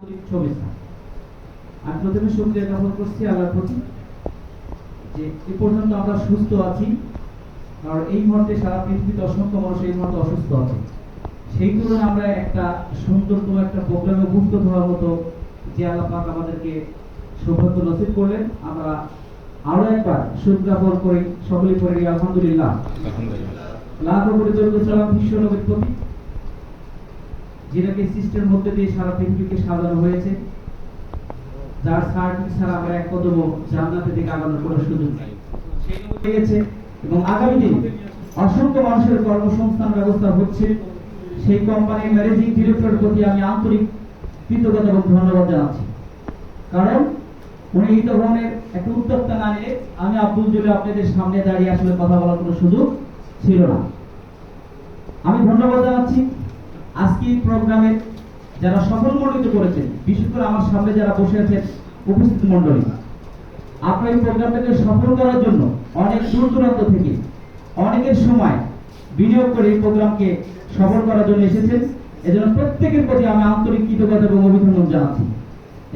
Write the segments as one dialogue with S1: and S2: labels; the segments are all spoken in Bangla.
S1: আমি প্রথমে শুক্রিয়া জ্ঞাপন করছি আল্লাহর প্রতি যে এ পর্যন্ত আমরা সুস্থ আছি। কারণ এই মুহূর্তে সারা পৃথিবীতে অসংখ্য মানুষ এই মুহূর্তে অসুস্থ আছে। সেই তুলনায় আমরা একটা সুন্দরতম একটা প্রোগ্রামে উপস্থিত হওয়ার মতো যে আল্লাহ পাক আমাদেরকে সৌভাগ্য নসিব করলেন। আমরা আরও একবার সুজ্ঞাপন করি সকলে করি আলহামদুলিল্লাহ। লাখ কোটি বিশ্ব নবীর প্রতি। যেটাকে সিস্টেমের মধ্যে দিয়ে সারা পৃথিবীকে সাজানো হয়েছে, যার সার্টিফিকেট ছাড়া আমরা এক কদম জান্নাতের দিকে আগানোর কোনো সুযোগ নেই। সেই পেয়েছে এবং আগামী দিন অসংখ্য মানুষের কর্মসংস্থান ব্যবস্থা হচ্ছে। সেই কোম্পানির ম্যানেজিং ডিরেক্টরের প্রতি আমি আন্তরিক কৃতজ্ঞতা এবং ধন্যবাদ জানাচ্ছি। কারণ উনি এই ধরনের একটা উদ্যোক্তা না নিলে আমি আব্দুল জলি আপনাদের সামনে দাঁড়িয়ে আসলে কথা বলার কোনো সুযোগ ছিল না। আমি ধন্যবাদ জানাচ্ছি। আজকে এই প্রোগ্রামে যারা সফল মণ্ডিত করেছেন, বিশেষ করে আমার সামনে যারা বসে আছেন, উপস্থিত মণ্ডলী, আপনার এই প্রোগ্রামটাকে সফল করার জন্য অনেক দূর দূরান্ত থেকে অনেকের সময় বিনিয়োগ করে এই প্রোগ্রামকে সফল করার জন্য এসেছেন। এজন্য প্রত্যেকের প্রতি আমি আন্তরিক কৃতজ্ঞতা এবং অভিনন্দন জানাচ্ছি।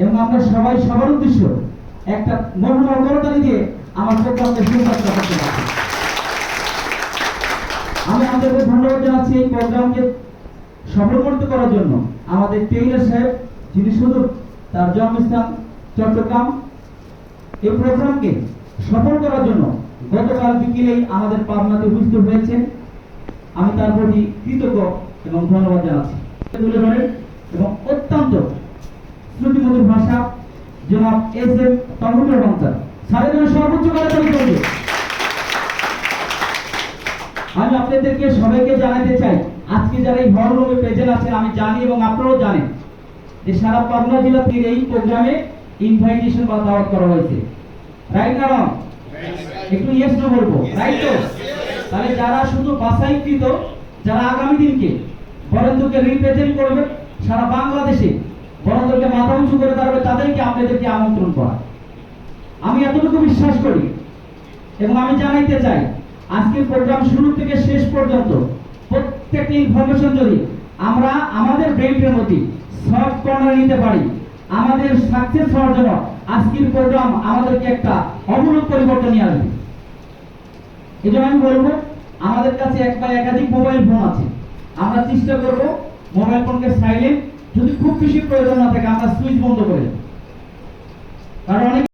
S1: এবং আমরা সবাই সবার উদ্দেশ্য একটা মনোনয়ন করতালি দিয়ে আমার প্রোগ্রামকে সুস্বাস্থ্য করতে পারছি আমি আপনাদের ধন্যবাদ জানাচ্ছি এই প্রোগ্রামকে সফলমণ্ডিত করার জন্য আমাদের টেইলার সাহেব, যিনি শুধু তার জন্মস্থান চট্টগ্রাম, এই প্রোগ্রামকে সফল করার জন্য গতকাল বিকেলেই আমাদের পাবনাতে উপস্থিত হয়েছেন। আমি তার প্রতি কৃতজ্ঞ এবং ধন্যবাদ জানাচ্ছি। তুলে ধরেন এবং অত্যন্ত শ্রুতিমধুর ভাষা, জনাব এস এম তহমুল রহমান স্যারের জন্য সর্বোচ্চ করতালি করবে আমি আপনাদেরকে সবাইকে জানাতে চাই, আজকে যারা এই হল রুমে প্রেজেন্ট আছেন, আমি জানি এবং আপনারাও জানেন যে সারা পাবনা জেলা থেকে এই প্রোগ্রামে ইনভাইটেশন বা দাওয়াত করা হয়েছে। রাইট না রং একটু ইয়েস না বলব। রাইট তো? তাহলে যারা শুধু বাছাইকৃত, যারা আগামী দিনকে বরেন্দ্রকে রিপ্রেজেন্ট করবে সারা বাংলাদেশে, বরেন্দ্রকে মাথা উঁচু করে দাঁড়াবে, তাদেরকে আপনাদেরকে আমন্ত্রণ করা। আমি এতটুকু বিশ্বাস করি এবং আমি জানাইতে চাই আজকের প্রোগ্রাম শুরু থেকে শেষ পর্যন্ত প্রত্যেকটি ইনফরমেশন যদি আমরা আমাদের ব্রেইনের মধ্যে সফট কর্নার নিতে পারি, আমাদের সাকসেস হওয়ার জন্য আজকের প্রোগ্রাম আমাদেরকে একটা অমূলক পরিবর্তন নিয়ে আসবে। এই জন্য আমি বলব, আমাদের কাছে এক বা একাধিক মোবাইল ফোন আছে। আমরা চেষ্টা করব মোবাইল ফোনকে সাইলেন্ট যদি খুব বেশি প্রয়োজন না থাকে, আমরা সুইচ বন্ধ করে দেব। কারণ অনেক